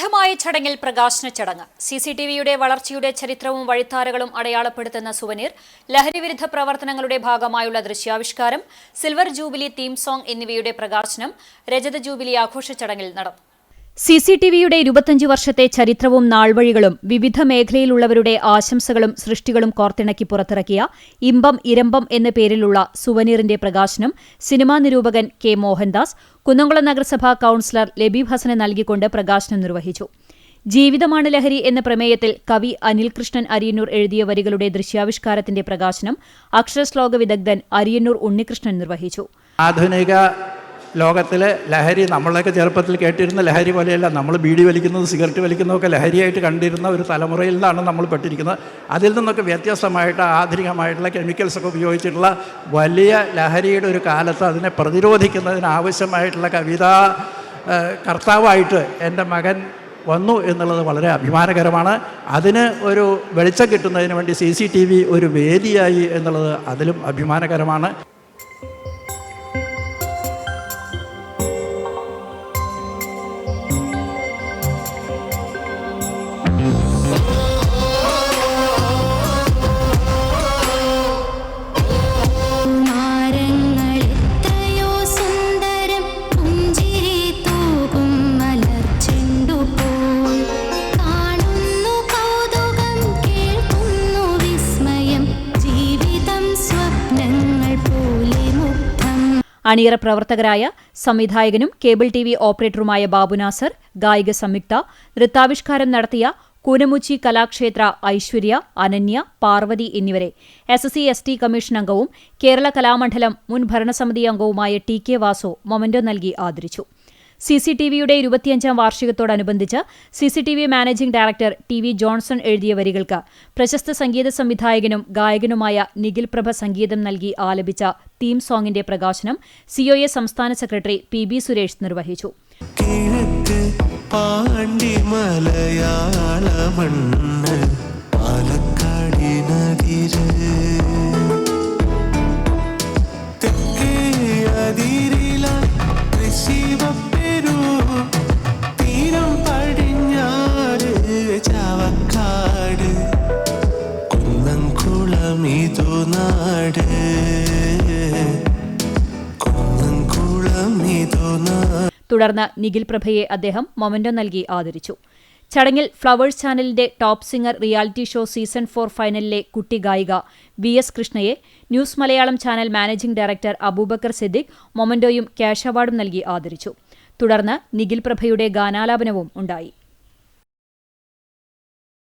പ്രൗഢമായ ചടങ്ങിൽ പ്രകാശന ചടങ്ങ്. സി സി ടി വിയുടെ വളർച്ചയുടെ ചരിത്രവും വഴിത്താരകളും അടയാളപ്പെടുത്തുന്ന സുവനീർ ലഹരിവിരുദ്ധ പ്രവർത്തനങ്ങളുടെ ഭാഗമായുള്ള ദൃശ്യാവിഷ്കാരം സിൽവർ ജൂബിലി തീം സോങ് എന്നിവയുടെ പ്രകാശനം രജത ജൂബിലി ആഘോഷ ചടങ്ങിൽ നടന്നു. സി സി ടി വിയുടെ ഇരുപത്തഞ്ച് വർഷത്തെ ചരിത്രവും നാൾവഴികളും വിവിധ മേഖലയിലുള്ളവരുടെ ആശംസകളും സൃഷ്ടികളും കോർത്തിണക്കി പുറത്തിറക്കിയ ഇമ്പം ഇരമ്പം എന്ന പേരിലുള്ള സുവനീറിന്റെ പ്രകാശനം സിനിമാ നിരൂപകൻ കെ മോഹൻദാസ് കുന്നംകുളം നഗരസഭാ കൌൺസിലർ ലബീബ് ഹസനെ നൽകിക്കൊണ്ട് പ്രകാശനം നിർവഹിച്ചു. ജീവിതമാണ് ലഹരി എന്ന പ്രമേയത്തിൽ കവി അനിൽകൃഷ്ണൻ അരിയന്നൂർ എഴുതിയ വരികളുടെ ദൃശ്യാവിഷ്കാരത്തിന്റെ പ്രകാശനം അക്ഷരശ്ലോക വിദഗ്ധൻ അരിയന്നൂർ ഉണ്ണികൃഷ്ണൻ നിർവഹിച്ചു. ആധുനിക ലോകത്തിൽ ലഹരി നമ്മളൊക്കെ ചെറുപ്പത്തിൽ കേട്ടിരുന്ന ലഹരി പോലെയല്ല. നമ്മൾ ബീഡി വലിക്കുന്നത് സിഗരറ്റ് വലിക്കുന്നതൊക്കെ ലഹരിയായിട്ട് കണ്ടിരുന്ന ഒരു തലമുറയിൽ നിന്നാണ് നമ്മൾ പെട്ടിരിക്കുന്നത്. അതിൽ നിന്നൊക്കെ വ്യത്യസ്തമായിട്ട് ആധുനികമായിട്ടുള്ള കെമിക്കൽസൊക്കെ ഉപയോഗിച്ചിട്ടുള്ള വലിയ ലഹരിയുടെ ഒരു കാലത്ത് അതിനെ പ്രതിരോധിക്കുന്നതിന് ആവശ്യമായിട്ടുള്ള കവിതാ കർത്താവായിട്ട് എന്റെ മകൻ വന്നു എന്നുള്ളത് വളരെ അഭിമാനകരമാണ്. അതിന് ഒരു വെളിച്ചം കിട്ടുന്നതിന് വേണ്ടി സി ഒരു വേദിയായി എന്നുള്ളത് അതിലും അഭിമാനകരമാണ്. അണിയറ പ്രവർത്തകരായ സംവിധായകനും കേബിൾ ടി വി ഓപ്പറേറ്ററുമായ ബാബുനാസർ ഗായിക സംയുക്ത നൃത്താവിഷ്കാരം നടത്തിയ കൂനമുച്ചി കലാക്ഷേത്ര ഐശ്വര്യ അനന്യ പാർവതി എന്നിവരെ S S C S T commission അംഗവും കേരള കലാമണ്ഡലം മുൻ ഭരണസമിതി അംഗവുമായ ടി കെ വാസു മൊമന്റോ നൽകി ആദരിച്ചു. സിസിടിവിയുടെ ഇരുപത്തിയഞ്ചാം വാർഷികത്തോടനുബന്ധിച്ച് CCTV managing director T V Johnson എഴുതിയ വരികൾക്ക് പ്രശസ്ത സംഗീത സംവിധായകനും ഗായകനുമായ നിഖിൽ പ്രഭ സംഗീതം നൽകി ആലപിച്ച തീം സോങ്ങിന്റെ പ്രകാശനം സിഒഎ സംസ്ഥാന സെക്രട്ടറി പി ബി സുരേഷ് നിർവഹിച്ചു. പാണ്ടി മലയാള മണ്ണ് പാലക്കാടിനതിര് തെക്കേ അതിരില തൃശിവപ്പെരു തീരം പടിഞ്ഞാറ് ചാവക്കാട് കുന്നംകുളം ഇതു നാട്. തുടർന്ന് നിഖിൽ പ്രഭയെ അദ്ദേഹം മൊമെന്റോ നൽകി ആദരിച്ചു. ചടങ്ങിൽ ഫ്ലവേഴ്സ് ചാനലിന്റെ top singer reality show season four ഫൈനലിലെ കുട്ടി ഗായിക V S കൃഷ്ണയെ news Malayalam channel managing director Abubakar Siddique മൊമന്റോയും cash അവാർഡും നൽകി ആദരിച്ചു. തുടർന്ന് നിഖിൽ പ്രഭയുടെ ഗാനാലാപനവും ഉണ്ടായി.